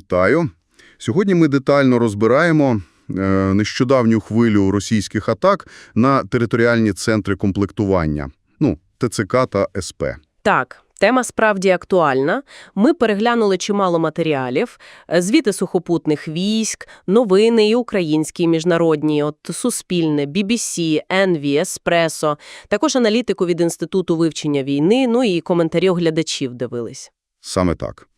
Вітаю. Сьогодні ми детально розбираємо е, нещодавню хвилю російських атак на територіальні центри комплектування, ну, ТЦК та СП. Так, тема справді актуальна. Ми переглянули чимало матеріалів, е, звіти сухопутних військ, новини і українські, і міжнародні, от Суспільне, BBC, Envy, Еспресо, також аналітику від Інституту вивчення війни, ну і коментарі глядачів дивились. Саме так.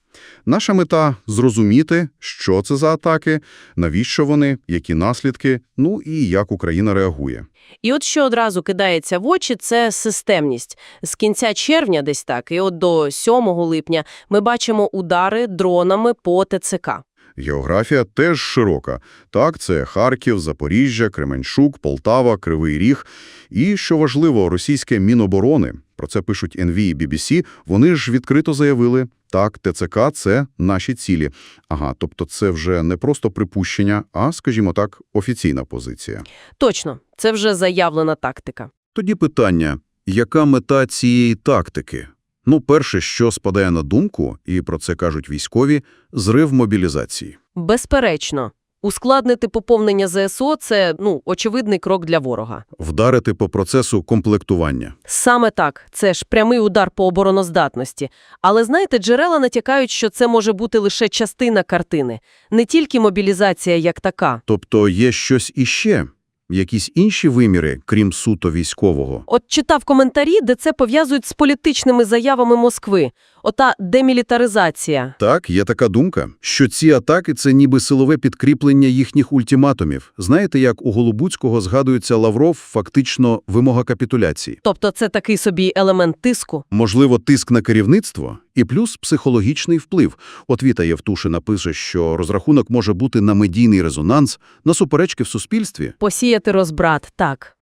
Наша мета – зрозуміти, що це за атаки, навіщо вони, які наслідки, ну і як Україна реагує. І от що одразу кидається в очі – це системність. З кінця червня десь так, і от до 7 липня ми бачимо удари дронами по ТЦК. Географія теж широка. Так, це Харків, Запоріжжя, Кременчук, Полтава, Кривий Ріг. І, що важливо, російське Міноборони, про це пишуть НВ і BBC, вони ж відкрито заявили, так, ТЦК – це наші цілі. Ага, тобто це вже не просто припущення, а, скажімо так, офіційна позиція. Точно, це вже заявлена тактика. Тоді питання, яка мета цієї тактики? Ну, перше, що спадає на думку, і про це кажуть військові – зрив мобілізації. Безперечно. Ускладнити поповнення ЗСО – це, ну, очевидний крок для ворога. Вдарити по процесу комплектування. Саме так, це ж прямий удар по обороноздатності. Але, знаєте, джерела натякають, що це може бути лише частина картини. Не тільки мобілізація як така. Тобто є щось іще, якісь інші виміри, крім суто військового. От читав коментарі, де це пов'язують з політичними заявами Москви. Ота демілітаризація. Так, є така думка, що ці атаки – це ніби силове підкріплення їхніх ультиматумів. Знаєте, як у Голобуцького згадується Лавров, фактично вимога капітуляції. Тобто це такий собі елемент тиску. Можливо, тиск на керівництво і плюс психологічний вплив. От Віта Євтушина пише, що розрахунок може бути на медійний резонанс, на суперечки в суспільстві. Посіяти розбрат, так.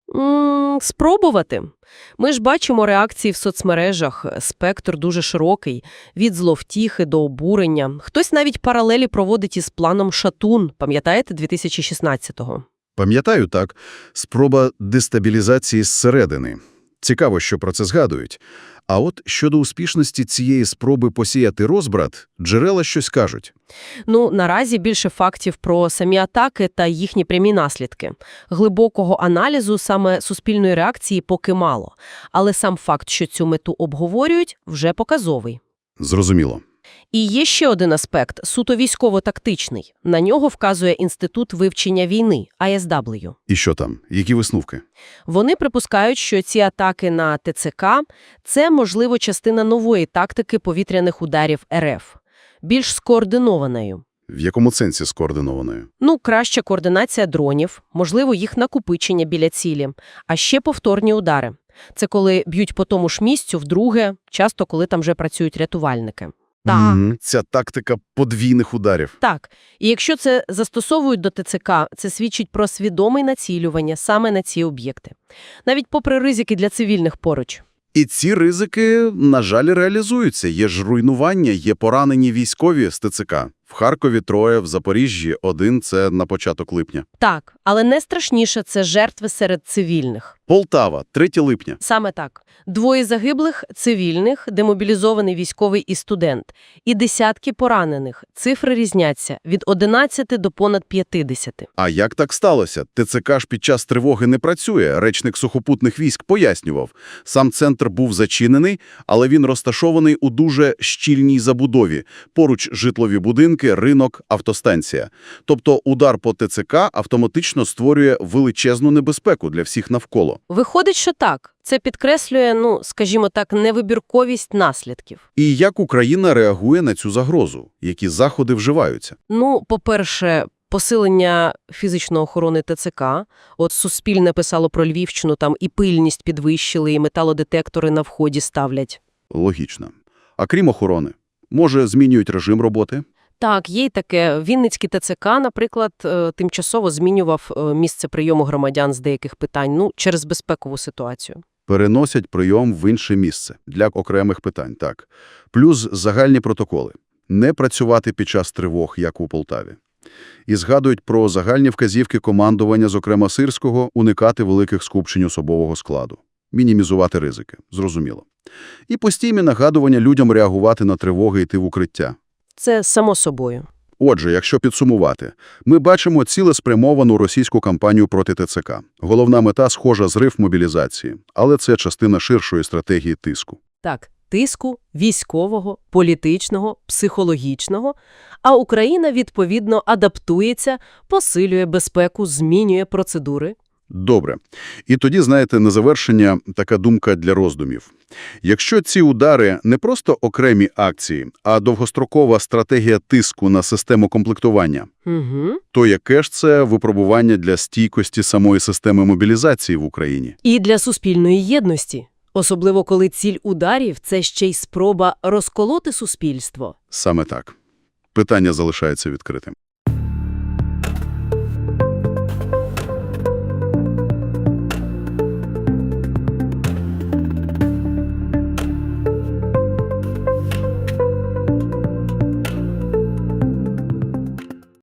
Спробувати. Ми ж бачимо реакції в соцмережах, спектр дуже широкий, від зловтіхи до обурення. Хтось навіть паралелі проводить із планом «Шатун», пам'ятаєте, 2016-го? Пам'ятаю так, спроба дестабілізації зсередини. Цікаво, що про це згадують. А от щодо успішності цієї спроби посіяти розбрат, джерела щось кажуть. Ну, наразі більше фактів про самі атаки та їхні прямі наслідки. Глибокого аналізу саме суспільної реакції поки мало. Але сам факт, що цю мету обговорюють, вже показовий. Зрозуміло. І є ще один аспект – суто військово-тактичний. На нього вказує Інститут вивчення війни, ISW. І що там? Які висновки? Вони припускають, що ці атаки на ТЦК – це, можливо, частина нової тактики повітряних ударів РФ. Більш скоординованою. В якому сенсі скоординованою? Ну, краща координація дронів, можливо, їх накопичення біля цілі, а ще повторні удари. Це коли б'ють по тому ж місцю вдруге, часто коли там вже працюють рятувальники. Так. Мгм. Ця тактика подвійних ударів. Так, і якщо це застосовують до ТЦК, це свідчить про свідоме націлювання саме на ці об'єкти. Навіть попри ризики для цивільних поруч. І ці ризики, на жаль, реалізуються. Є ж руйнування, є поранені військові з ТЦК. В Харкові троє, в Запоріжжі один – це на початок липня. Так, але найстрашніше – це жертви серед цивільних. Полтава, 3 липня. Саме так. Двоє загиблих – цивільних, демобілізований військовий і студент. І десятки поранених. Цифри різняться – від 11 до понад 50. А як так сталося? ТЦК ж під час тривоги не працює. Речник сухопутних військ пояснював. Сам центр був зачинений, але він розташований у дуже щільній забудові. Поруч житлові будинки, ринок, автостанція. Тобто удар по ТЦК автоматично створює величезну небезпеку для всіх навколо. Виходить, що так. Це підкреслює, ну, скажімо так, невибірковість наслідків. І як Україна реагує на цю загрозу? Які заходи вживаються? Ну, по-перше, посилення фізичної охорони ТЦК. От Суспільне писало про Львівщину, там і пильність підвищили, і металодетектори на вході ставлять. Логічно. А крім охорони, може, змінюють режим роботи? Так, є й таке. Вінницький ТЦК, наприклад, е, тимчасово змінював е, місце прийому громадян з деяких питань, ну, через безпекову ситуацію. Переносять прийом в інше місце для окремих питань, так. Плюс загальні протоколи. Не працювати під час тривог, як у Полтаві. І згадують про загальні вказівки командування, зокрема сирського, уникати великих скупчень особового складу. Мінімізувати ризики, зрозуміло. І постійні нагадування людям реагувати на тривоги йти в укриття. Це само собою. Отже, якщо підсумувати, ми бачимо цілеспрямовану російську кампанію проти ТЦК. Головна мета – схожа зрив мобілізації, але це частина ширшої стратегії тиску. Так, тиску військового, політичного, психологічного, а Україна, відповідно, адаптується, посилює безпеку, змінює процедури. Добре. І тоді, знаєте, на завершення така думка для роздумів. Якщо ці удари не просто окремі акції, а довгострокова стратегія тиску на систему комплектування, Угу. то яке ж це випробування для стійкості самої системи мобілізації в Україні? І для суспільної єдності. Особливо, коли ціль ударів – це ще й спроба розколоти суспільство. Саме так. Питання залишається відкритим.